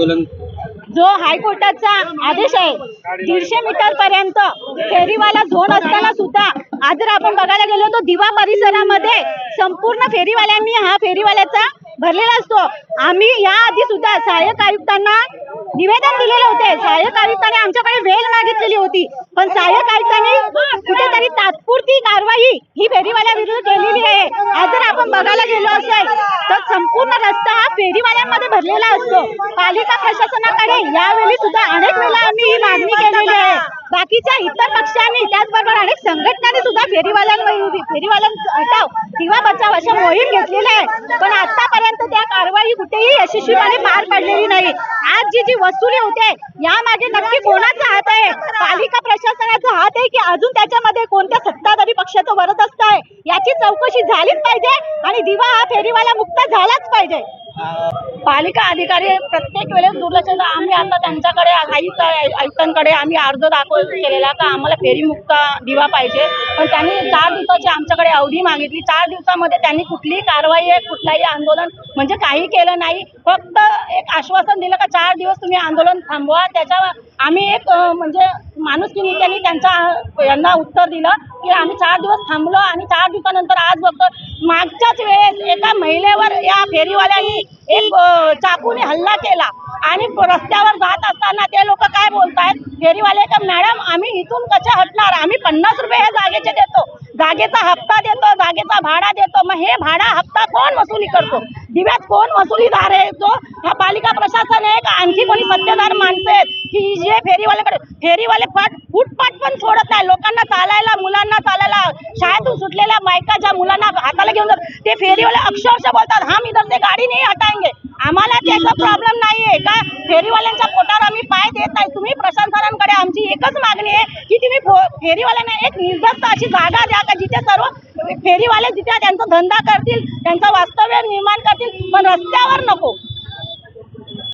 आंदोलन? जो हायकोर्टाचा आदेश आहे दीडशे मीटर पर्यंत फेरीवाला झोन असताना सुद्धा आज जर आपण बघायला गेलो तो दिवा परिसरामध्ये संपूर्ण फेरीवाल्यांनी हा फेरीवाल्याचा भरलेला असतो. आम्ही या आधी सुद्धा सहाय्यक आयुक्तांना निवेदन दिलेले होते. सहाय्यक आयुक्तांनी आमच्याकडे वेळ मागितलेली होती. पण सहाय्यक आयुक्तांनी कुठेतरी तात्पुरती कारवाई ही फेरीवाल्या विरुद्ध केलेली आहे. आज जर आपण बघायला गेलो असेल संपूर्ण रस्ता हा फेरीवाल्यांमध्ये भरलेला असतो. पालिका प्रशासनाकडे यावेळी सुद्धा अनेक वेळा आम्ही ही मागणी केलेली आहे. बाकीच्या इतर पक्षांनी त्याचबरोबर अनेक संघटनांनी सुद्धा फेरीवाल्यांवर फेरीवाल्यांचा हटाव किंवा बचाव अशा मोहीम घेतलेल्या आहे पण आतापर्यंत त्या कारवाई कुठेही यशस्वीपणे पार पडलेली नाही. आज जी जी वसुली होते यामागे नक्की कोणाचा हात आहे? पालिका प्रशासनाचा हात आहे की अजून त्याच्यामध्ये कोणत्या सत्ताधारी पक्षाचं वरत असत आहे? याची चौकशी झालीच पाहिजे आणि दिवा हा फेरीवाला मुक्त झालाच पाहिजे. पालिका अधिकारी प्रत्येक वेळेस दुर्लक्ष आम्ही आता त्यांच्याकडे आयुक्त आयुक्तांकडे आम्ही अर्ज दाखल केलेला का आम्हाला फेरीमुक्त दिवा पाहिजे. पण त्यांनी चार दिवसाची आमच्याकडे अवधी मागितली. चार दिवसामध्ये त्यांनी कुठलीही कारवाई आहे कुठलाही आंदोलन म्हणजे काही केलं नाही. फक्त एक आश्वासन दिलं का चार दिवस तुम्ही आंदोलन थांबवा. त्याच्या आम्ही एक म्हणजे माणूस त्यांनी त्यांचा यांना उत्तर दिलं. की आम्ही चार दिवस थांबलो आणि चार दिवसानंतर आज बघतो मागच्याच वेळेस एका महिलेवर या फेरीवाल्यांनी एक चाकूने हल्ला केला. आणि रस्त्यावर जात असताना ते लोक काय बोलतायत? फेरीवाले का मॅडम आम्ही इथून कशा हटणार? आम्ही पन्नास रुपये हे जागेचे देतो. जागेचा हप्ता देतो जागेचा भाडा देतो. मग हे भाडा हप्ता कोण वसुली करतो? दिव्यात कोण वसुलीदार आहे तो? हा पालिका प्रशासन आहे का? आणखी कोणी सत्तेदार माणसं आहेत? की जे फेरीवाल्याकडे फेरीवाले फट फुटपाट पण मुलांना चालायला शाळेतून सुटलेल्या बायका ज्या मुलांना हाताला घेऊन जातात ते फेरीवाले अक्षरशः बोलतात हम इधर से गाडी नाही हटाएंगे आम्हाला त्याचा प्रॉब्लेम नाहीये का? फेरीवाल्यांच्या पोटावर आम्ही पाय देत नाही. तुम्ही प्रशासनाकडे आमची एकच मागणी आहे की तुम्ही फेरीवाल्यांना एक निर्दस्त अशी जागा द्या का जिथे सर्व फेरीवाले जिथे त्यांचा धंदा करतील त्यांचं वास्तव्य निर्माण करतील पण रस्त्यावर नको.